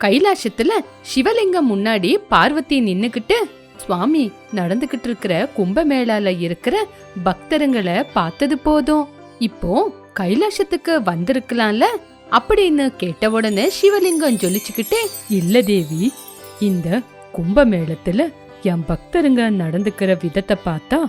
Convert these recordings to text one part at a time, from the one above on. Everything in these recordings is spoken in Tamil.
கைலாசத்துல சிவலிங்கம் முன்னாடி பார்வதி நின்னுக்கிட்டு சுவாமி நடந்துகிட்டு இருக்கிற கும்பமேளால இருக்கிற பக்தருங்களை பார்த்தது போதும். இப்போ கைலாசத்துக்கு வந்திருக்கலாம்ல? அப்படின்னு கேட்ட உடனே சிவலிங்கம் ஜொலிச்சுக்கிட்டே இல்ல தேவி இந்த கும்பமேளத்துல என் பக்தருங்க நடந்துக்கிற விதத்தை பார்த்தா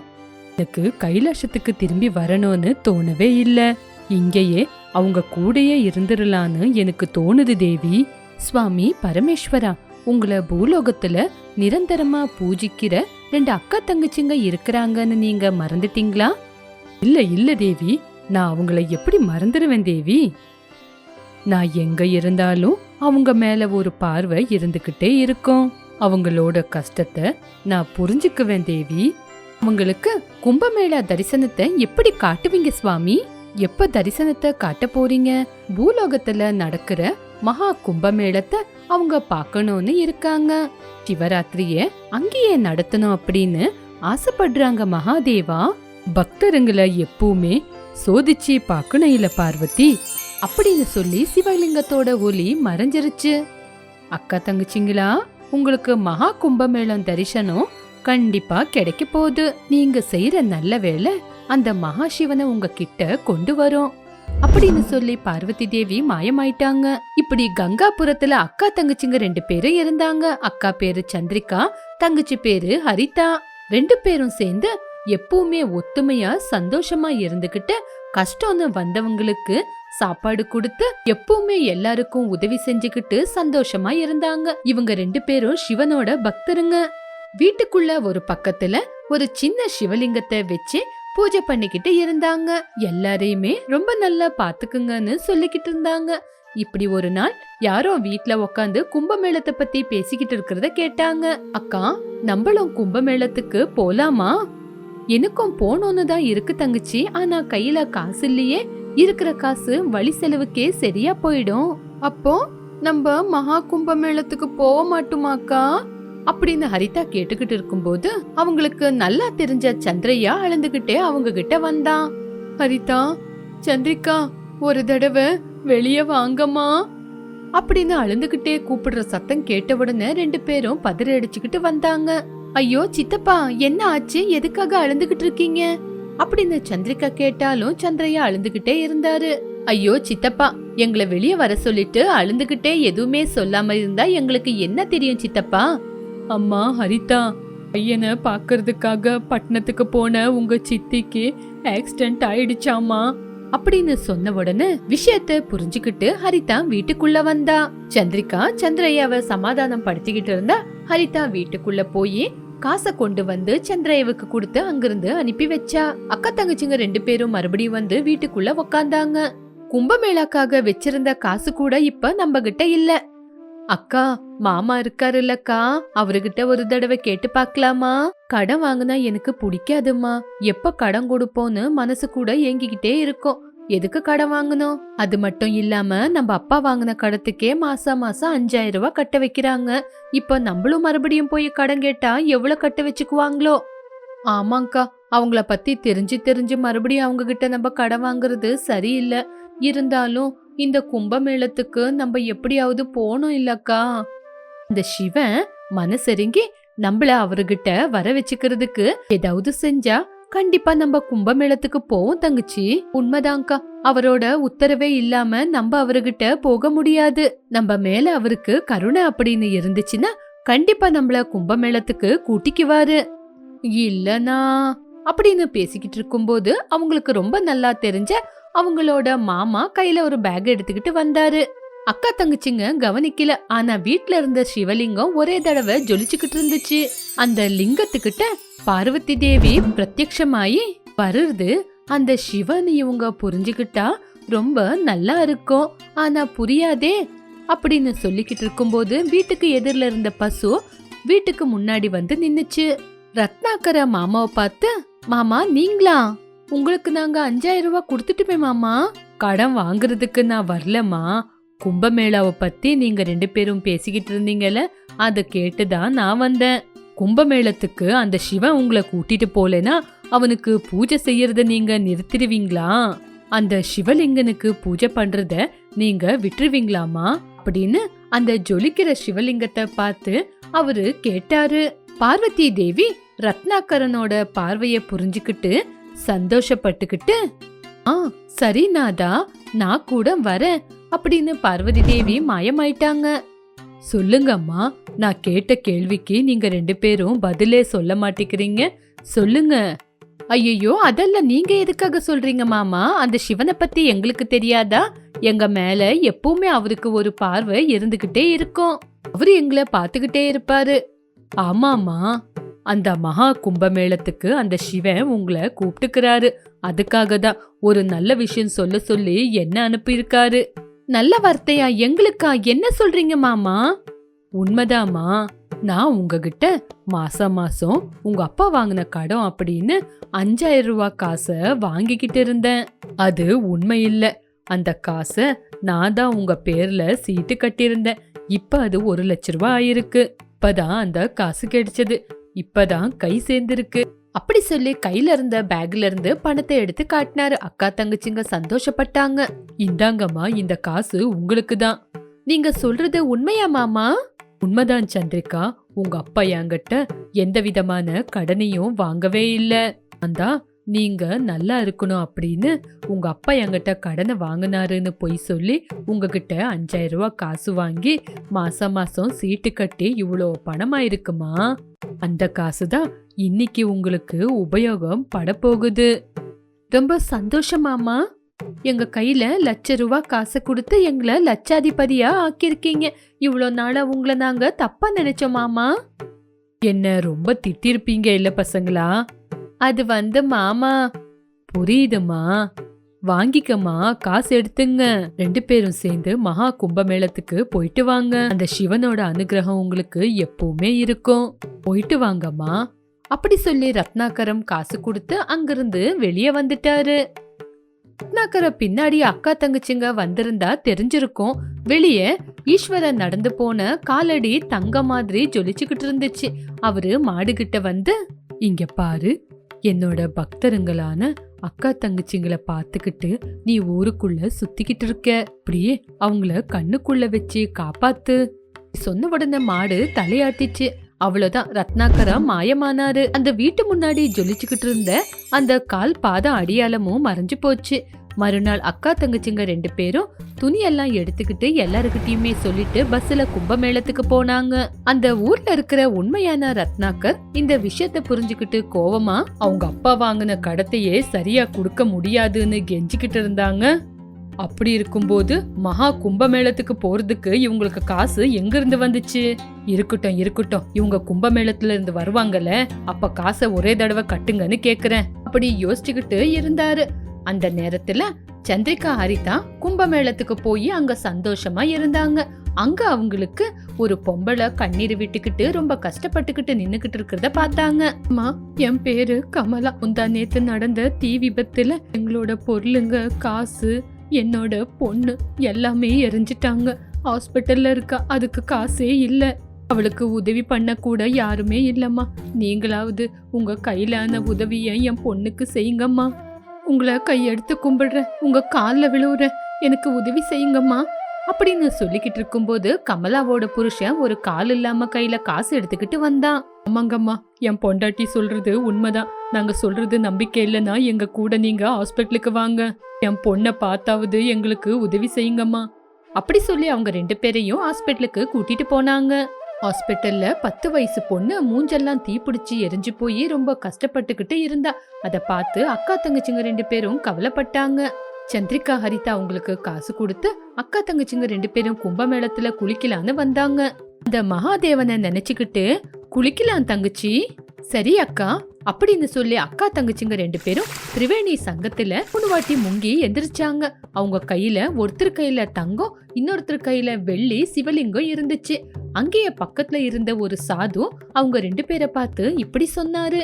எனக்கு கைலாசத்துக்கு திரும்பி வரணும்னு தோணவே இல்ல. இங்கேயே அவங்க கூடயே இருந்துடலான்னு எனக்கு தோணுது தேவி. சுவாமி பரமேஸ்வரா உங்களை பூலோகத்துல நிரந்தரமா பூஜிக்கிற ரெண்டு அக்கா தங்கச்சிங்க இருக்கிறாங்கன்னு நீங்க மறந்துட்டீங்களா? இல்ல இல்ல தேவி நான் அவங்கள எப்படி மறந்துடுவேன் தேவி? நான் எங்க இருந்தாலும் அவங்க மேல ஒரு பார்வை இருந்துகிட்டே இருக்கும். அவங்களோட கஷ்டத்தை நான் புரிஞ்சுக்குவேன் தேவி. அவங்களுக்கு கும்பமேளா தரிசனத்தை எப்படி காட்டுவீங்க சுவாமி? எப்ப தரிசனத்தை காட்ட போறீங்க? பூலோகத்துல நடக்கிற மகா கும்பமேளத்தை அவங்க பார்க்கணும்னு இருக்காங்க. சிவராத்திரிய அங்கேயே நடத்தணும் அப்படின்னு ஆசைப்படுறாங்க மகாதேவா. பக்தருங்களை எப்பவுமே சோதிச்சு பார்க்கணும் இல்ல பார்வதி? அப்படின்னு சொல்லி சிவலிங்கத்தோட ஒலி மறைஞ்சிருச்சு. அக்கா தங்கச்சிங்களா உங்களுக்கு மகா கும்பமேளம் தரிசனம் கண்டிப்பா கிடைக்க போகுது. நீங்க செய்யற நல்ல வேலை அந்த மகாசிவனை உங்ககிட்ட உங்க கிட்ட கொண்டு வரும். அப்படின்னு சொல்லி பார்வதி தேவி மாயமாயிட்டாங்க. இப்படி கங்காபுரத்துல அக்கா தங்கச்சிங்க ரெண்டு பேரும் இருந்தாங்க. அக்கா பேரு சந்திரிகா தங்கச்சி பேரு ஹரிதா. ரெண்டு பேரும் சேர்ந்து எப்பவுமே ஒத்துமையா சந்தோஷமா இருந்துகிட்டு கஷ்டம்னு வந்தவங்களுக்கு சாப்பாடு கொடுத்து எப்பவுமே எல்லாருக்கும் உதவி செஞ்சுக்கிட்டு சந்தோஷமா இருந்தாங்க. இவங்க ரெண்டு பேரும் சிவனோட பக்தருங்க. வீட்டுக்குள்ள ஒரு பக்கத்துல ஒரு சின்ன சிவலிங்கத்தை வச்சு பூஜை பண்ணிக்கிட்டு இருந்தாங்க. எல்லாரையுமே ரொம்ப நல்லா பாத்துக்குங்கன்னு சொல்லிக்கிட்டு இருந்தாங்க. இப்படி ஒரு நாள் யாரோ வீட்ல உக்காந்து கும்பமேளத்தை பத்தி பேசிக்கிட்டு இருக்கிறத கேட்டாங்க. அக்கா நம்மளும் கும்பமேளத்துக்கு போலாமா? எனக்கும் போனோன்னு தான் இருக்கு தங்கச்சி. ஆனா கையில காசு இல்லையே. இருக்கிற காசு வழி செலவுக்கே சரியா போயிடும். அப்போ நம்ம மகா கும்பமேளத்துக்கு போக மாட்டோமாக்கா அப்படின்னு ஹரிதா கேட்டுக்கிட்டு இருக்கும்போது அவங்களுக்கு நல்லா தெரிஞ்ச சந்திரையா அழுந்துகிட்டே அவங்க கிட்ட வந்தான் ஹரிதா சந்திரிகா ஒரு தடவை வெளியே வாங்கம்மா. அப்படின்னு அழுந்துகிட்டே கூப்பிடுற சத்தம் கேட்ட உடனே ரெண்டு பேரும் பதறி அடிச்சுக்கிட்டு வந்தாங்க. ஐயோ சித்தப்பா என்ன ஆச்சு? எதுக்காக அழுந்துகிட்டு இருக்கீங்க? அப்படின்னு சந்திரிகா கேட்டாலும் சந்திரையா அழுந்துகிட்டே இருந்தாரு. ஐயோ சித்தப்பா எங்களை வெளியே வர சொல்லிட்டு அழுந்துகிட்டே எதுவுமே சொல்லாம இருந்தா எங்களுக்கு என்ன தெரியும் சித்தப்பா? அம்மா ஹரிதா பையனை பார்க்கறதுக்காக பட்டணத்துக்கு போன உங்க சித்திக்கு ஆக்சிடென்ட் ஆயிடுச்சாமா அப்படின்னு சொன்ன உடனே விஷயத்த புரிஞ்சுக்கிட்டு ஹரிதா வீட்டுக்குள்ள வந்தா. சந்திரிகா சந்திரையாவை சமாதானம் படுத்திக்கிட்டு இருந்தா ஹரிதா வீட்டுக்குள்ள போய் காசை கொண்டு வந்து சந்திரையாவுக்கு கொடுத்து அங்கிருந்து அனுப்பி வச்சா. அக்கா தங்கச்சிங்க ரெண்டு பேரும் மறுபடியும் வந்து வீட்டுக்குள்ள உக்காந்தாங்க. கும்பமேளாக்காக வச்சிருந்த காசு கூட இப்ப நம்ம கிட்ட இல்ல. அக்கா மாமா இருக்காரு இல்லக்கா அவர்கிட்ட ஒரு தடவை கேட்டு பார்க்கலாமா? கடன் வாங்கினா எனக்கு பிடிக்காதும்மா. எப்ப கடன் கொடுப்போன்னு மனசு கூட ஏங்கிக்கிட்டே இருக்கும். எதுக்கு கடன் வாங்கணும்? அது மட்டும் இல்லாம நம்ம அப்பா வாங்கின கடத்துக்கே மாசம் மாசம் அஞ்சாயிரம் ரூபாய் கட்ட வைக்கிறாங்க. இப்ப நம்மளும் மறுபடியும் போய் கடன் கேட்டா எவ்வளவு கட்ட வச்சுக்குவாங்களோ? ஆமாங்க்கா அவங்கள பத்தி தெரிஞ்சு தெரிஞ்சு மறுபடியும் அவங்க கிட்ட நம்ம கடன் வாங்குறது சரியில்லை. இருந்தாலும் இந்த கும்பமேளத்துக்கு நம்ம எப்படியாவது போனோம் இல்லக்கா. இந்த சிவன் மனசெருங்கி நம்மள அவர்கிட்ட வர வச்சுக்கிறதுக்கு ஏதாவது செஞ்சா கண்டிப்பா நம்ம கும்பமேளத்துக்கு போவோம் தங்கச்சி. உண்மைதான்க்கா. அவரோட உத்தரவே இல்லாம நம்ம அவர்கிட்ட போக முடியாது. நம்ம மேல அவருக்கு கருணை அப்படின்னு இருந்துச்சுன்னா கண்டிப்பா நம்மள கும்பமேளத்துக்கு கூட்டிக்குவாரு. இல்லனா அப்படின்னு பேசிக்கிட்டு இருக்கும்போது அவங்களுக்கு ரொம்ப நல்லா தெரிஞ்ச அவங்களோட மாமா கையில ஒரு பேக் எடுத்துக்கிட்டு வந்தாரு. அக்கா தங்கச்சிங்க கவனிக்கல. ஆனா வீட்ல இருந்த சிவலிங்கம் ஒரே தடவை ஜொலிச்சுக்கிட்டு இருந்துச்சு. அந்த லிங்கத்துக்கிட்ட பார்வதி தேவி பிரத்யமாயி வருது. அந்த சிவன் இவங்க புரிஞ்சுக்கிட்டா ரொம்ப நல்லா இருக்கும். ஆனா புரியாதே அப்படின்னு சொல்லிக்கிட்டு இருக்கும்போது வீட்டுக்கு எதிரில இருந்த பசு வீட்டுக்கு முன்னாடி வந்து நின்னுச்சு. ரத்னாக்கர மாமாவை பார்த்து மாமா நீங்களா? உங்களுக்கு நாங்க அஞ்சாயிரம் ரூபாய் கொடுத்துட்டுமே மாமா. கடன் வாங்குறதுக்கு நான் வரலம்மா. கும்பமேளாவை பத்தி நீங்க ரெண்டு பேரும் பேசிக்கிட்டு இருந்தீங்கல்ல அதை கேட்டுதான் நான் வந்தேன். கும்பமேளத்துக்கு அந்த சிவன் உங்களை கூட்டிட்டு போலேனா அவனுக்கு பூஜை செய்யறத நீங்க நிறுத்திடுவீங்களா? அந்த சிவலிங்கனுக்கு பூஜை பண்றத நீங்க விட்டுருவீங்களாமா அப்படின்னு அந்த ஜொலிக்கிற சிவலிங்கத்தை பார்த்து அவரு கேட்டாரு. பார்வதி தேவி ரத்னாகரனோட பார்வைய புரிஞ்சுக்கிட்டு சந்தோஷப்பட்டுக்கிட்டு ஆ சரி நாதா நான் கூட வரேன் அப்படின்னு பார்வதி தேவி மாயமாயிட்டாங்க. சொல்லுங்கம்மா நான் கேட்ட கேள்விக்கு நீங்க ரெண்டு பேரும் பதிலே சொல்ல மாட்டேங்கிறீங்க சொல்லுங்க. ஐயோ அதெல்லாம் நீங்க எதுக்காக சொல்றீங்க மாமா? அந்த சிவனை பத்தி எங்களுக்கு தெரியாதா? எங்க மேல எப்பவுமே அவருக்கு ஒரு பார்வை இருந்துகிட்டே இருக்கும். அவரு எங்களை பாத்துக்கிட்டே இருப்பாரு. ஆமாமா அந்த மகா கும்பமேளத்துக்கு அந்த சிவன் உங்களை கூப்பிட்டுக்கிறாரு. அதுக்காக தான் ஒரு நல்ல விஷயம் சொல்ல சொல்லி என்ன அனுப்பியிருக்காரு? நல்ல வார்த்தையா? எங்களுக்கா? என்ன சொல்றீங்க மாமா? உண்மைதாம்மா. நான் உங்ககிட்ட மாசம் மாசம் உங்க அப்பா வாங்கின கடன் அப்படின்னு அஞ்சாயிரம் ரூபாய் காசை வாங்கிக்கிட்டு இருந்தேன். அது உண்மை இல்ல அந்த காசை நான் தான் உங்க பேர்ல சீட்டு கட்டியிருந்தேன். இப்ப அது ஒரு லட்ச ரூபாய் ஆயிருக்கு. இப்பதான் அந்த காசு கிடைச்சது. இப்பதான் கை சேர்ந்திருக்கு. அப்படி சொல்லி கையில இருந்த பேக்ல இருந்து பணத்தை எடுத்து காட்டினாரு அக்கா தங்கச்சிங்க. சந்தோஷப்பட்டாங்க. இந்தாங்கம்மா இந்த காசு உங்களுக்கு தான் நீங்க சொல்றது உண்மையா மாமா? உண்மைதான் சந்திரிகா. உங்க அப்பா என்கிட்ட எந்த விதமான கடனையும் வாங்கவே இல்லை. அந்தா நீங்க நல்லா இருக்கணும் அப்படின்னு உங்க அப்பா என்கிட்ட கடனை வாங்கினாருன்னு பொய் சொல்லி உங்ககிட்ட அஞ்சாயிரம் ரூபாய் காசு வாங்கி மாசம் மாசம் சீட்டு கட்டி இவ்வளோ பணமா இருக்குமா? அந்த காசு தான் இன்னைக்கு உங்களுக்கு உபயோகம் படப்போகுது. ரொம்ப சந்தோஷமாமா எங்க கையில லட்ச ரூபா காசை கொடுத்து எங்களை லட்சாதிபதியா ஆக்கியிருக்கீங்க. இவ்வளோ நாளா உங்களை நாங்க தப்பா நினைச்சோமாமா என்ன ரொம்ப திட்டிருப்பீங்க இல்ல பசங்களா? அது வந்து மாமா புரியுதுமா வாங்கிக்கம்மா காசு எடுத்துங்க. ரெண்டு பேரும் சேர்ந்து மகா கும்பமேளத்துக்கு போயிட்டு வாங்க. அந்த சிவனோட அனுகிரகம் உங்களுக்கு எப்பவுமே இருக்கும். போயிட்டு வாங்கம்மா. அப்படி சொல்லி ரத்னாகரம் காசு கொடுத்து அங்கிருந்து வெளியே வந்துட்டாரு. ரத்னாகர பின்னாடி அக்கா தங்கச்சிங்க வந்திருந்தா தெரிஞ்சிருக்கும். வெளியே ஈஸ்வரன் நடந்து போன காலடி தங்க மாதிரி ஜொலிச்சுக்கிட்டு இருந்துச்சு. அவரு மாடுகிட்ட வந்து இங்க பாரு என்னோட பக்தருங்களான அக்கா தங்கச்சிங்களை பார்த்துக்கிட்டு நீ ஊருக்குள்ள சுத்திக்கிட்டு இருக்க. அப்படியே அவங்கள கண்ணுக்குள்ள வச்சு காப்பாத்து. சொன்ன உடனே மாடு தலையாட்டிச்சு. அவ்வளவுதான். ரத்னாகரா மாயமானாரு. அந்த வீட்டு முன்னாடி ஜொலிச்சுக்கிட்டு இருந்த அந்த கால் பாத அடியாளமும் மறைஞ்சு போச்சு. மறுநாள் அக்கா தங்கச்சிங்க ரெண்டு பேரும் துணியெல்லாம் எடுத்துக்கிட்டு எல்லாருக்கிட்டயுமே சொல்லிட்டு பஸ்ல கும்பமேளத்துக்கு போனாங்க. அந்த ஊர்ல இருக்கிற உண்மையான ரத்னாகர் இந்த விஷயத்த புரிஞ்சுக்கிட்டு கோவமா அவங்க அப்பா வாங்கின கடத்தையே சரியா கொடுக்க முடியாதுன்னு கெஞ்சிக்கிட்டு இருந்தாங்க. அப்படி இருக்கும்போது மகா கும்பமேளத்துக்கு போறதுக்கு இவங்களுக்கு காசு எங்க இருந்து வந்துச்சு? இருக்கட்டும் இருக்கட்டும். இவங்க கும்பமேளத்துல இருந்து வருவாங்கல்ல அப்ப காசை ஒரே தடவை கட்டுங்கன்னு கேக்குறேன். அப்படி யோசிச்சுக்கிட்டு இருந்தாரு. அந்த நேரத்துல சந்திரிகா ஹரிதா கும்பமேளத்துக்கு போய் அங்க சந்தோஷமா இருந்தாங்க. அங்க அவங்களுக்கு ஒரு பொம்பளை கண்ணீர் விட்டுக்கிட்டு ரொம்ப கஷ்டப்பட்டுக்கிட்டு நின்னுக்கிட்டு இருக்கிறத பார்த்தாங்க. அம்மா என் பேரு கமலா. உந்தா நேத்து நடந்த தீ விபத்துல எங்களோட பொருளுங்க காசு என்னோட பொண்ணு எல்லாமே எரிஞ்சிட்டாங்க. ஹாஸ்பிட்டல்ல இருக்கா அதுக்கு காசே இல்லை. அவளுக்கு உதவி பண்ண கூட யாருமே இல்லம்மா. நீங்களாவது உங்க கையிலான உதவியை என் பொண்ணுக்கு செய்யுங்கம்மா. உங்களை கையெடுத்து கும்பிடுறேன். உங்க காலில் விழுவுறேன். எனக்கு உதவி செய்யுங்கம்மா. அப்படின்னு சொல்லிக்கிட்டு இருக்கும்போது கமலாவோட புருஷன் ஒரு கால் இல்லாம கையில காசு எடுத்துக்கிட்டு வந்தான். ஆமாங்கம்மா என் பொண்டாட்டி சொல்றது உண்மைதான். நாங்க சொல்றது நம்பிக்கை இல்லைன்னா எங்க கூட நீங்க ஹாஸ்பிட்டலுக்கு வாங்க. என் பொண்ணை பார்த்தாவது எங்களுக்கு உதவி செய்யுங்கம்மா. அப்படி சொல்லி அவங்க ரெண்டு பேரையும் ஹாஸ்பிட்டலுக்கு கூட்டிட்டு போனாங்க. ஹாஸ்பிட்டல்ல பத்து வயசு பொண்ணு மூஞ்செல்லாம் தீப்பிடிச்சு எரிஞ்சு போய் ரொம்ப கஷ்டப்பட்டுக்கிட்டு இருந்தா. அதை பார்த்து அக்கா தங்கச்சிங்க ரெண்டு பேரும் கவலைப்பட்டாங்க. சந்திரிகா ஹரிதா அவங்களுக்கு காசு கொடுத்து அக்கா தங்கச்சிங்க ரெண்டு பேரும் கும்பமேளத்துல குளிக்கலான்னு வந்தாங்க. அந்த மகாதேவனை நினைச்சுக்கிட்டு குளிக்கலாம் தங்கச்சி. சரி அக்கா அப்படின்னு சொல்லி அக்கா தங்கச்சிங்க ரெண்டு பேரும் திரிவேணி சங்கத்துல மூணு வாட்டி முங்கி எந்திரிச்சாங்க. அவங்க கையில ஒருத்தர் கையில தங்கம் இன்னொருத்தர் கையில வெள்ளி சிவலிங்கம் இருந்துச்சு. அங்கேயே பக்கத்துல இருந்த ஒரு சாது அவங்க ரெண்டு பேரை பார்த்து இப்படி சொன்னாரு.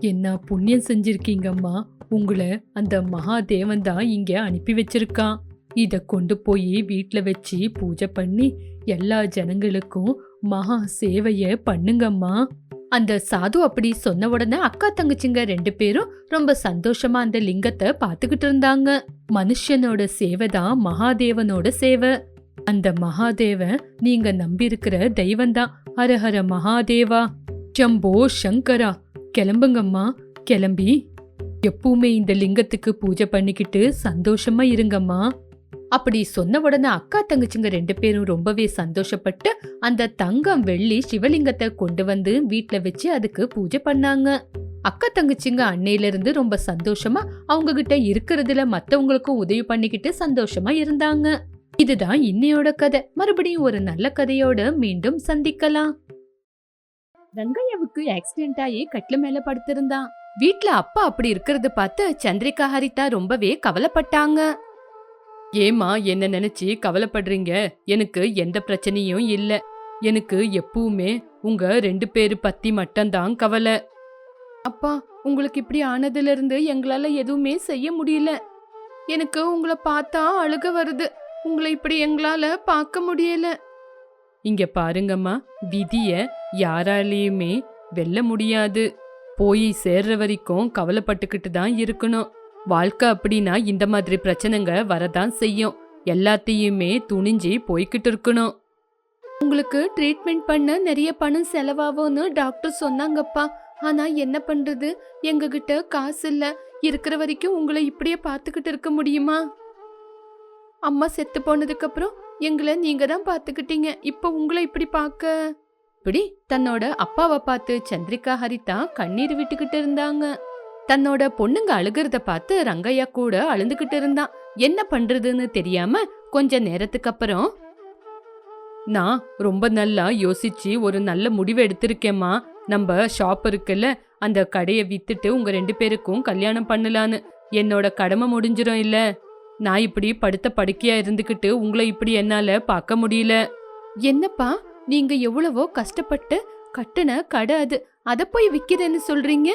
என்ன புண்ணியம் செஞ்சிருக்கீங்கம்மா. உங்களை அந்த மகாதேவன் தான் இங்க அனுப்பி வச்சிருக்கான். இத கொண்டு போய் வீட்டில் வச்சு பூஜை பண்ணி எல்லா ஜனங்களுக்கும் மகா சேவைய பண்ணுங்கம்மா. அந்த சாது அப்படி சொன்ன உடனே அக்கா தங்கச்சிங்க ரெண்டு பேரும் ரொம்ப சந்தோஷமா அந்த லிங்கத்தை பார்த்துக்கிட்டு இருந்தாங்க. மனுஷனோட சேவை தான் மகாதேவனோட சேவை. அந்த மகாதேவன் நீங்க நம்பியிருக்கிற தெய்வம்தான் ஹரஹர மகாதேவா. ஜம்போ சங்கரா. கிளம்புங்கம்மா. கிளம்பி. எப்பவுமே இந்த லிங்கத்துக்கு பூஜை பண்ணிக்கிட்டு சந்தோஷமா இருங்கம்மா. அப்படி சொன்ன உடனே அக்கா தங்கச்சிங்க ரெண்டு பேரும் ரொம்பவே சந்தோஷப்பட்டு அந்த தங்கம் வெள்ளி சிவலிங்கத்தை கொண்டு வந்து வீட்டுல வச்சு அதுக்கு பூஜை பண்ணாங்க. அக்கா தங்கச்சிங்க அன்னையில இருந்து ரொம்ப சந்தோஷமா அவங்க கிட்ட இருக்கிறதுல மத்தவங்களுக்கும் உதவி பண்ணிக்கிட்டு சந்தோஷமா இருந்தாங்க. இதுதான் இன்னையோட கதை. மறுபடியும் ஒரு நல்ல கதையோட மீண்டும் சந்திக்கலாம். ரங்கையாவுக்கு ஆக்சிடென்ட் ஆகி கட்டில மேல படுத்திருந்தான். வீட்ல அப்பா அப்படி இருக்கிறத பார்த்து சந்திரிகா ஹரிதா ரொம்பவே கவலைப்பட்டாங்க. ஏமா என்ன நினைச்சு கவலைப்படுறீங்க? எனக்கு எந்த பிரச்சனையும் இல்ல. எனக்கு எப்பவுமே உங்க ரெண்டு பேரு பத்தி மட்டும்தான் கவலை. அப்பா உங்களுக்கு இப்படி ஆனதுல இருந்து எங்களால எதுவுமே செய்ய முடியல. எனக்கு உங்களை பார்த்தா அழுக வருது. உங்களை இப்படி எங்களால பார்க்க முடியல. இங்க பாருங்கம்மா விதிய யாராலையுமே வெல்ல முடியாது. போய் சேர்ற வரைக்கும் கவலைப்பட்டுக்கிட்டு தான் இருக்கணும். வாழ்க்கை அப்படின்னா இந்த மாதிரி பிரச்சனைங்க வரதான் செய்யும். எல்லாத்தையுமே துணிஞ்சு போய்கிட்டு இருக்கணும். உங்களுக்கு ட்ரீட்மெண்ட் பண்ண நிறைய பணம் செலவாகும்னு டாக்டர் சொன்னாங்கப்பா. ஆனா என்ன பண்றது? எங்ககிட்ட காசு இல்ல. இருக்கிற வரைக்கும் உங்களை இப்படியே பார்த்துக்கிட்டு இருக்க முடியுமா? அம்மா செத்து போனதுக்கு அப்புறம் எங்களை நீங்க தான் பார்த்துக்கிட்டீங்க. இப்போ உங்களை இப்படி பார்க்க? இப்படி தன்னோட அப்பாவை பார்த்து சந்திரிகா ஹரிதா கண்ணீர் விட்டுக்கிட்டு இருந்தாங்க. தன்னோட பொண்ணுங்க அழுகிறத பார்த்து ரங்கையா கூட அழுந்துகிட்டு இருந்தான். என்ன பண்றதுன்னு தெரியாம கொஞ்ச நேரத்துக்கு அப்புறம் நான் ரொம்ப நல்லா யோசிச்சு ஒரு நல்ல முடிவு எடுத்திருக்கேம்மா. நம்ம ஷாப் இருக்குல்ல அந்த கடையை வித்துட்டு உங்க ரெண்டு பேருக்கும் கல்யாணம் பண்ணலான்னு. என்னோட கடமை முடிஞ்சிரும் இல்ல. நான் இப்படி படுத்த படுக்கையா இருந்துகிட்டு உங்களை இப்படி என்னால பார்க்க முடியல. என்னப்பா நீங்க எவ்வளவோ கஷ்டப்பட்டு கட்டுன கடை அது. அத போய் விற்கிறேன்னு சொல்றீங்க?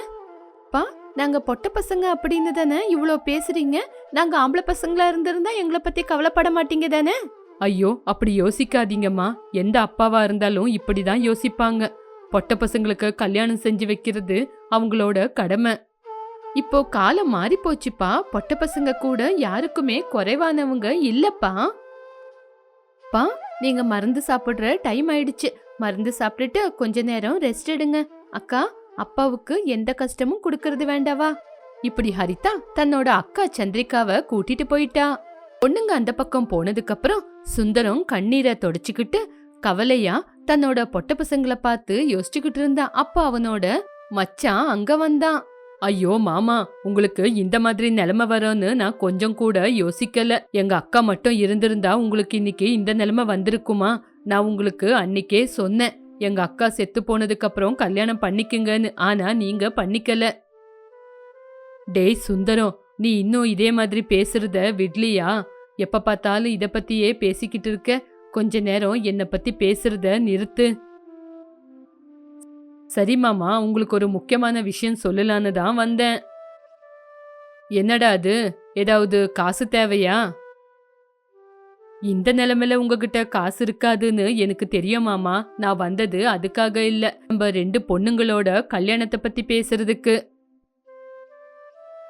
பா நாங்க பொட்ட பசங்க அப்படின்னு தானே இவ்வளோ பேசுறீங்க? நாங்க ஆம்பளை பசங்களா இருந்திருந்தா எங்களை பத்தி கவலைப்பட மாட்டீங்க தானே? ஐயோ அப்படி யோசிக்காதீங்கம்மா. எந்த அப்பாவா இருந்தாலும் இப்படிதான் யோசிப்பாங்க. பொட்ட பசங்களுக்கு கல்யாணம் செஞ்சு வைக்கிறது அவங்களோட கடமை. இப்போ காலம் மாறி போச்சுப்பா. பொட்ட பசங்க கூட யாருக்குமே குறைவானவங்க இல்லப்பா. பா நீங்க மருந்து சாப்பிடுற டைம் ஆயிடுச்சு. மருந்து சாப்பிட்டுட்டு கொஞ்ச நேரம் ரெஸ்ட் எடுங்க. அக்கா அப்பாவுக்கு எந்த கஷ்டமும் கொடுக்கறது வேண்டாவா? இப்படி ஹரிதா தன்னோட அக்கா சந்திரிகாவை கூட்டிட்டு போயிட்டா. பொண்ணுங்க அந்த பக்கம் போனதுக்கு அப்புறம் சுந்தரம் கண்ணீரை தொடச்சுக்கிட்டு கவலையா தன்னோட பொட்ட பசங்களை பார்த்து யோசிச்சுக்கிட்டு இருந்தான் அப்ப அவனோட மச்சான் அங்க வந்தான். ஐயோ மாமா உங்களுக்கு இந்த மாதிரி நிலைமை வரும்னு நான் கொஞ்சம் கூட யோசிக்கல. எங்க அக்கா மட்டும் இருந்திருந்தா உங்களுக்கு இன்னைக்கு இந்த நிலைமை வந்திருக்குமா? நான் உங்களுக்கு அன்னைக்கே சொன்னேன். எங்க அக்கா செத்து போனதுக்கு அப்புறம் கல்யாணம் பண்ணிக்குங்கன்னு ஆனா நீங்க பண்ணிக்கல. டேய் சுந்தரம் நீ இன்னும் இதே மாதிரி பேசுறத விட்லியா? எப்ப பார்த்தாலும் இத பத்தியே பேசிக்கிட்டு இருக்க. கொஞ்ச நேரம் என்னை பத்தி பேசுறத நிறுத்து. சரி மாமா உங்களுக்கு ஒரு முக்கியமான விஷயம் சொல்லலான்னு தான் வந்தேன். என்னடா அது? ஏதாவது காசு தேவையா? இந்த நிலைமையில உங்ககிட்ட காசு இருக்காதுன்னு எனக்கு தெரியும் மாமா. நான் வந்தது அதுக்காக இல்ல. நம்ம ரெண்டு பொண்ணுங்களோட கல்யாணத்தை பத்தி பேசுறதுக்கு.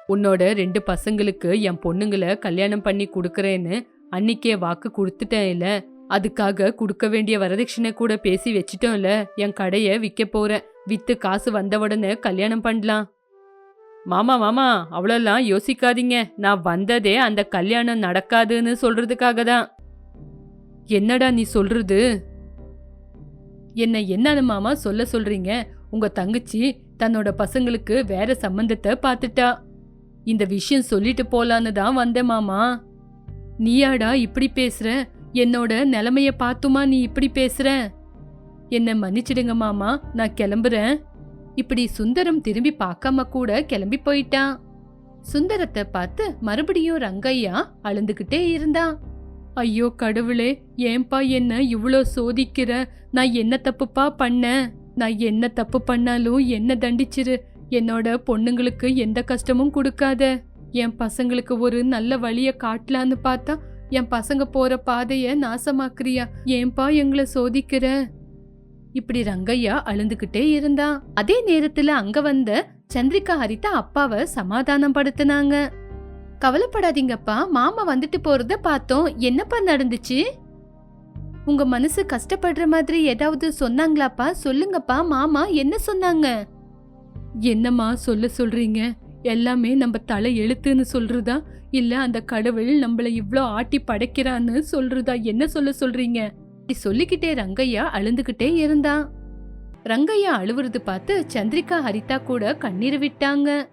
உன்னோட ரெண்டு பசங்களுக்கு என் பொண்ணுங்களை கல்யாணம் பண்ணி கொடுக்கறேன்னு அன்னிக்கே வாக்கு கொடுத்துட்டேன் இல்ல அதுக்காக கொடுக்க வேண்டிய வரதட்சணை கூட பேசி வச்சிட்டோம்ல. என் கடைய விற்க போறேன். வித்து காசு வந்த உடனே கல்யாணம் பண்ணலாம். மாமா மாமா அவ்வளோலாம் யோசிக்காதீங்க. நான் வந்ததே அந்த கல்யாணம் நடக்காதுன்னு சொல்றதுக்காக தான். என்னடா நீ சொல்றது? என்ன என்னன்னு மாமா சொல்ல சொல்றீங்க. உங்க தங்கச்சி தன்னோட பசங்களுக்கு வேற சம்பந்தத்தை பார்த்துட்டா. இந்த விஷயம் சொல்லிட்டு போலான்னு தான் வந்தேன் மாமா. நீயாடா இப்படி பேசுற? என்னோட நிலைமைய பார்த்துமா நீ இப்படி பேசுற? என்ன மன்னிச்சிடுங்க மாமா நான் கிளம்புறேன். இப்படி சுந்தரம் திரும்பி பார்க்காம கூட கிளம்பி போயிட்டான். சுந்தரத்தை பார்த்து மறுபடியும் ரங்கையா அழுந்துகிட்டே இருந்தான். ஐயோ கடவுளே ஏன்பா என்ன இவ்வளோ சோதிக்கிற? நான் என்ன தப்புப்பா பண்ணேன் நான் என்ன தப்பு பண்ணாலும் என்ன தண்டிச்சிரு? என்னோட பொண்ணுங்களுக்கு எந்த கஷ்டமும் கொடுக்காத. என் பசங்களுக்கு ஒரு நல்ல வழியை காட்டலான்னு பார்த்தா என் பசங்க போற பாதைய நாசமாக்குறியா? ஏன்பா எங்களை சோதிக்கிற? இப்படி ரங்கையா அழுந்துகிட்டே இருந்தான். அதே நேரத்துல அங்க வந்த சந்திரிகா ஹரிதா அப்பாவை சமாதானம் படுத்தினாங்க கவலைப்படாதீங்கப்பா. மாமா வந்துட்டு போறத பார்த்தோம். என்னப்பா நடந்துச்சு? உங்க மனசு கஷ்டப்படுற மாதிரி ஏதாவது சொன்னாங்களாப்பா? சொல்லுங்கப்பா. மாமா என்ன சொன்னாங்க? என்னம்மா சொல்ல சொல்றீங்க? எல்லாமே நம்ம தலை எழுத்துன்னு சொல்றதா? இல்ல அந்த கடவுள் நம்மள இவ்வளோ ஆட்டி படைக்கிறான்னு சொல்றதா? என்ன சொல்ல சொல்றீங்க? இப்படி சொல்லிக்கிட்டே ரங்கையா அழுந்துகிட்டே இருந்தான். ரங்கையா அழுவுறது பார்த்து சந்திரிகா ஹரிதா கூட கண்ணீர் விட்டாங்க.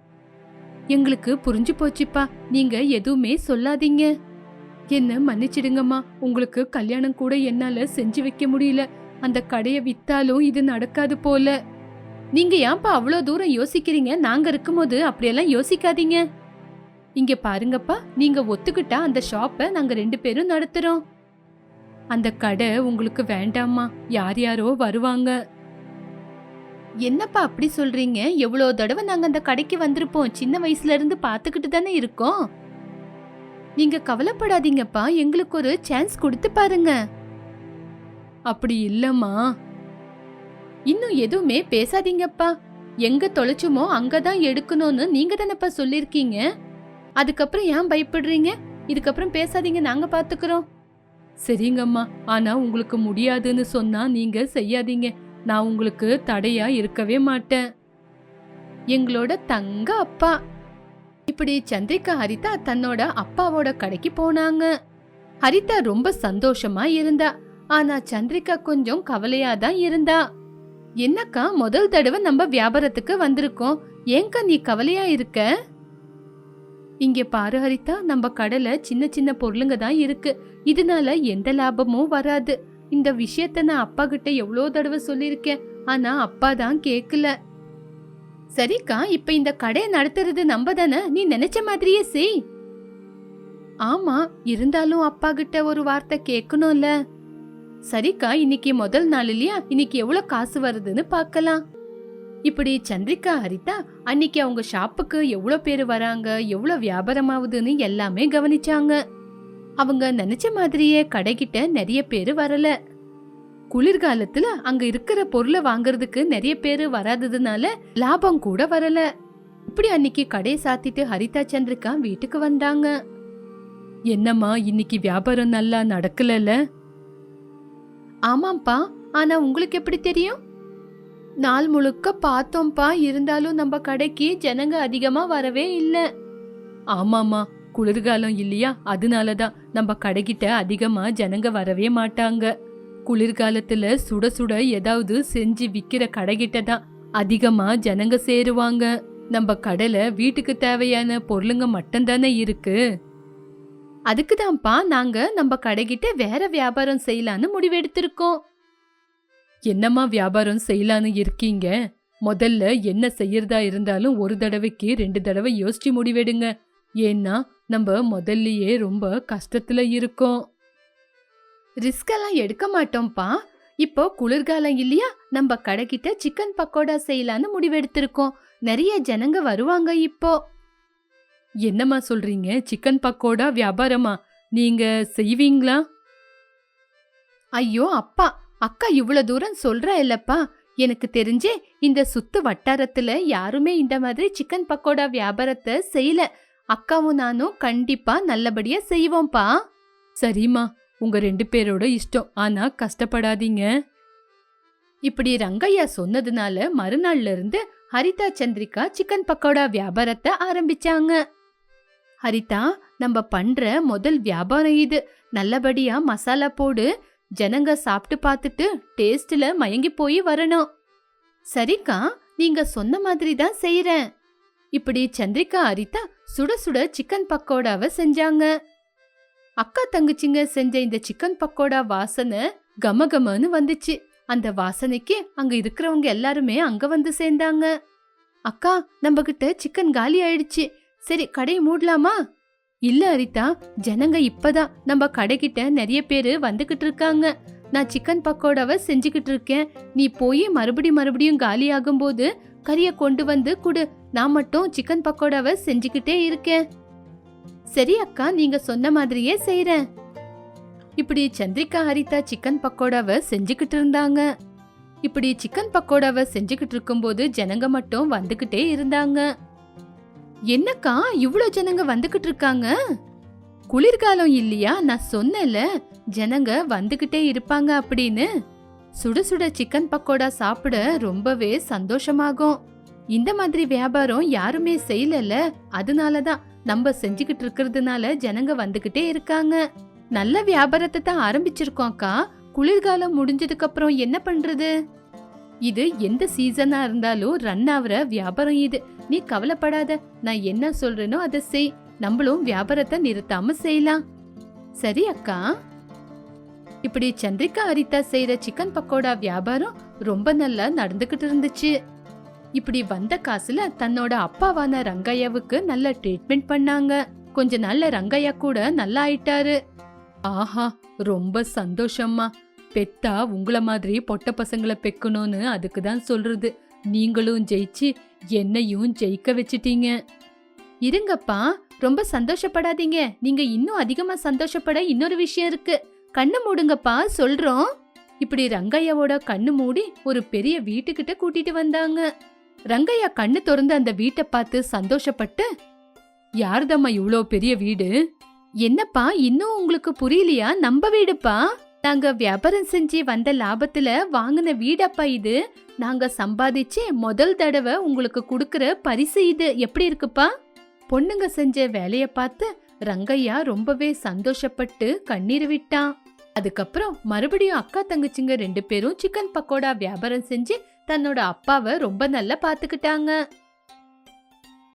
எங்களுக்கு புரிஞ்சு போச்சுப்பா. நீங்க எதுவுமே சொல்லாதீங்க. என்ன மன்னிச்சிடுங்கம்மா. உங்களுக்கு கல்யாணம் கூட என்னால செஞ்சு வைக்க முடியல. அந்த கடைய வித்தாலும் இது நடக்காது போல. நீங்க ஏன்பா அவ்வளோ தூரம் யோசிக்கிறீங்க? நாங்க இருக்கும்போது அப்படியெல்லாம் யோசிக்காதீங்க. இங்க பாருங்கப்பா. நீங்க ஒத்துக்கிட்டா அந்த ஷாப்பை நாங்க ரெண்டு பேரும் நடத்துறோம். அந்த கடை உங்களுக்கு வேண்டாமா யார் யாரோ வருவாங்க. என்னப்பா அப்படி சொல்றீங்க? எவ்வளோ தடவை நாங்க அந்த கடைக்கு வந்திருப்போம். சின்ன வயசுல இருந்து பாத்துக்கிட்டு தானே இருக்கோம். நீங்க கவலைப்படாதீங்கப்பா. எங்களுக்கு ஒரு சான்ஸ் கொடுத்து பாருங்க. அப்படி இல்லம்மா. இன்னும் எதுவுமே பேசாதீங்கப்பா. எங்க தொலைச்சுமோ அங்கதான் எடுக்கணும்னு நீங்க தானேப்பா சொல்லிருக்கீங்க அதுக்கப்புறம் ஏன் பயப்படுறீங்க? இதுக்கப்புறம் பேசாதீங்க நாங்க பாத்துக்கிறோம் சரிங்கம்மா. ஆனா உங்களுக்கு முடியாதுன்னு சொன்னா நீங்க செய்யாதீங்க. நான் உங்களுக்கு தடையா இருக்கவே மாட்டேன். எங்களோட தங்க அப்பா. இப்படி சந்திரிகா ஹரிதா தன்னோட அப்பாவோட கடைக்கு போனாங்க. ஹரிதா ரொம்ப சந்தோஷமா இருந்தா. ஆனா சந்திரிகா கொஞ்சம் கவலையா தான் இருந்தா. என்னக்கா முதல் தடவை நம்ம வியாபாரத்துக்கு வந்திருக்கோம். ஏங்கா நீ கவலையா இருக்க? இங்க பாரு ஹரிதா நம்ம கடையில சின்ன சின்ன பொருளுங்க தான் இருக்கு. இதனால எந்த லாபமும் வராது. இந்த விஷயத்த நான் அப்பா கிட்ட எவ்வளோ தடவை சொல்லியிருக்கேன் ஆனா அப்பா தான் கேட்கல சரிக்கா இப்ப இந்த கடையை நடத்துறது நம்ம தானே நீ நினைச்ச மாதிரியே செய். ஆமா இருந்தாலும் அப்பா கிட்ட ஒரு வார்த்தை கேட்கணும்ல சரிக்கா இன்னைக்கு முதல் நாள் இல்லையா? இன்னைக்கு எவ்வளவு காசு வருதுன்னு பார்க்கலாம். இப்படி சந்திரிகா ஹரிதா அன்னைக்கு அவங்க ஷாப்புக்கு எவ்வளவு பேர் வராங்க எவ்வளவு வியாபாரம் ஆகுதுன்னு எல்லாமே கவனிச்சாங்க. அவங்க நினைச்ச மாதிரியே கடைகிட்ட நிறைய பேர் வரல. குளிர்காலத்துல அங்க இருக்கிற பொருளை வாங்குறதுக்கு நிறைய பேர் வராததுனால லாபம் கூட வரல. இப்படி அன்னைக்கு கடையை சாத்திட்டு ஹரிதா சந்திரிகா வீட்டுக்கு வந்தாங்க. என்னம்மா இன்னைக்கு வியாபாரம் நல்லா நடக்கலல ஆமாம்ப்பா ஆனா உங்களுக்கு எப்படி தெரியும்? நாள் முழுக்க பார்த்தோம்ப்பா இருந்தாலும் நம்ம கடைக்கு ஜனங்க அதிகமா வரவே இல்லை. ஆமாமா குளிர்காலம் இல்லையா? அதனால தான் நம்ம கடைகிட்ட அதிகமாக ஜனங்க வரவே மாட்டாங்க. குளிர்காலத்தில் சுட சுட ஏதாவது செஞ்சு விற்கிற கடைகிட்ட தான் அதிகமாக ஜனங்க சேருவாங்க. நம்ம கடலை வீட்டுக்கு தேவையான பொருளுங்க மட்டும்தானே இருக்கு. அதுக்குதான்ப்பா நாங்க நம்ம கடைகிட்ட வேற வியாபாரம் செய்யலான்னு முடிவெடுத்திருக்கோம். என்னம்மா வியாபாரம் செய்யலான்னு இருக்கீங்க? முதல்ல என்ன செய்யறதா இருந்தாலும் ஒரு தடவைக்கு ரெண்டு தடவை யோசிச்சு முடிவெடுங்க. ஏன்னா நம்ம முதல்லயே ரொம்ப கஷ்டத்துல இருக்கோம். ரிஸ்க் எல்லாம் எடுக்க மாட்டோம்ப்பா. இப்போ குளிர்காலம் இல்லையா? நம்ம கடைக்கிட்ட சிக்கன் பக்கோடா செய்யலான்னு முடிவெடுத்திருக்கோம். நிறைய ஜனங்க வருவாங்க இப்போ. என்னம்மா சொல்றீங்க? சிக்கன் பக்கோடா வியாபாரமா? நீங்க செய்வீங்களா? ஐயோ அப்பா! அக்கா இவ்வளவு தூரம் சொல்றா இல்லப்பா. எனக்கு தெரிஞ்சே இந்த சுத்து வட்டாரத்துல யாருமே இந்த மாதிரி சிக்கன் பக்கோடா வியாபாரத்தை செய்யல. அக்காவும் நானும் கண்டிப்பா நல்லபடியா செய்வோம்ப்பா. சரிம்மா உங்க ரெண்டு பேரோட இஷ்டம். ஆனா கஷ்டப்படாதீங்க. இப்படி ரங்கையா சொன்னதுனால மறுநாள்ல இருந்து ஹரிதா சந்திரிகா சிக்கன் பக்கோடா வியாபாரத்தை ஆரம்பிச்சாங்க. ஹரிதா நம்ம பண்ற முதல் வியாபாரம் இது. நல்லபடியா மசாலா போடு. ஜனங்க சாப்பிட்டு பார்த்துட்டு டேஸ்ட்ல மயங்கி போய் வரணும். சரிக்கா நீங்க சொன்ன மாதிரி தான் செய்யறேன் இப்படி சந்திரிகா அரிதா சுட சுட சிக்கன் பக்கோடாவை செஞ்சாங்க. அக்கா தங்கச்சிங்க செஞ்ச இந்த சிக்கன் பக்கோடா வாசனை கமகமன்னு வந்துச்சு. அந்த வாசனைக்கு அங்க இருக்கிறவங்க எல்லாருமே அங்க வந்து சேர்ந்தாங்க. அக்கா நம்ம கிட்ட சிக்கன் காலி ஆயிடுச்சு. சரி கடையை மூடலாமா? இல்ல அரிதா ஜனங்க இப்பதான் நம்ம கடைகிட்ட நிறைய பேரு வந்துகிட்டு இருக்காங்க. நான் சிக்கன் பக்கோடாவை செஞ்சுக்கிட்டு இருக்கேன். நீ போய் மறுபடி மறுபடியும் காலி ஆகும்போது கறிய கொண்டு வந்து குடு. நான் மட்டும் சிக்கன் பக்கோடாவை செஞ்சுக்கிட்டே இருக்கேன். சரி அக்கா நீங்க சொன்ன மாதிரியே செய்யறேன் இப்படி சந்திரிகா ஹரிதா சிக்கன் பக்கோடாவை செஞ்சுக்கிட்டு இருந்தாங்க. இப்படி சிக்கன் பக்கோடாவை செஞ்சுக்கிட்டு இருக்கும்போது ஜனங்க மட்டும் வந்துகிட்டே இருந்தாங்க. என்னக்கா இவ்வளோ ஜனங்க வந்துகிட்டு இருக்காங்க? குளிர்காலம் இல்லையா? நான் சொன்னேன்ல ஜனங்க வந்துகிட்டே இருப்பாங்க அப்படின்னு. சுட சுட சிக்கன் பக்கோடா சாப்பிட ரொம்பவே சந்தோஷமாகும். இந்த மாதிரி வியாபாரம் யாருமே செய்யலல அதனாலதான் நம்ம செஞ்சுக்கிட்டு இருக்கிறதுனால ஜனங்க வந்துகிட்டே இருக்காங்க. நல்ல வியாபாரத்தை தான் ஆரம்பிச்சிருக்கோம்க்கா குளிர்காலம் முடிஞ்சதுக்கு அப்புறம் என்ன பண்றது? இது எந்த சீசனா இருந்தாலும் ரன் ஆகுற வியாபாரம் இது. நீ கவலைப்படாத. நான் என்ன சொல்றேனோ அதை செய். நம்மளும் வியாபாரத்தை நிறுத்தாம செய்யலாம். சரி அக்கா. இப்படி சந்திரிகா அரிதா செய்யற சிக்கன் பக்கோடா வியாபாரம் ரொம்ப நல்லா நடந்துகிட்டு இருந்துச்சு. இப்படி வந்த காசுல தன்னோட அப்பாவான ரங்கையாவுக்கு நல்ல ட்ரீட்மெண்ட் பண்ணாங்க. கொஞ்ச நாள்ல ரங்கையா கூட நல்லா ஆயிட்டாரு. ஆஹா ரொம்ப சந்தோஷம்மா. பெத்தா உங்களை மாதிரி பொட்ட பசங்களை பெக்கணும்னு அதுக்கு தான் சொல்றது. நீங்களும் ஜெயிச்சு என்னையும் ஜெயிக்க வச்சிட்டீங்க. இருங்கப்பா ரொம்ப சந்தோஷப்படாதீங்க. நீங்க இன்னும் அதிகமா சந்தோஷப்பட இன்னொரு விஷயம் இருக்கு. கண்ணு மூடுங்கப்பா சொல்றோம். இப்படி ரங்கையாவோட கண்ணு மூடி ஒரு பெரிய வீட்டுக்கிட்ட கூட்டிட்டு வந்தாங்க. ரங்கையா கண்ணு திறந்து அந்த வீட்டை பார்த்து சந்தோஷப்பட்டு யார்தம்மா இவ்வளோ பெரிய வீடு? என்னப்பா இன்னும் உங்களுக்கு புரியலையா? நம்ம வீடுப்பா. நாங்க வியாபாரம் செஞ்சு வந்த லாபத்துல வாங்கின வீடப்பா இது. நாங்க சம்பாதிச்சு முதல் தடவை உங்களுக்கு கொடுக்கற பரிசு இது. எப்படி இருக்குப்பா? பொண்ணுங்க செஞ்ச வேலைய பார்த்து ரங்கையா ரொம்பவே சந்தோஷப்பட்டு கண்ணீர் விட்டான் அதுக்கப்புறம் மறுபடியும் அக்கா தங்கச்சிங்க ரெண்டு பேரும் சிக்கன் பக்கோடா வியாபாரம் செஞ்சு தன்னோட அப்பாவை ரொம்ப நல்லா பாத்துக்கிட்டாங்க.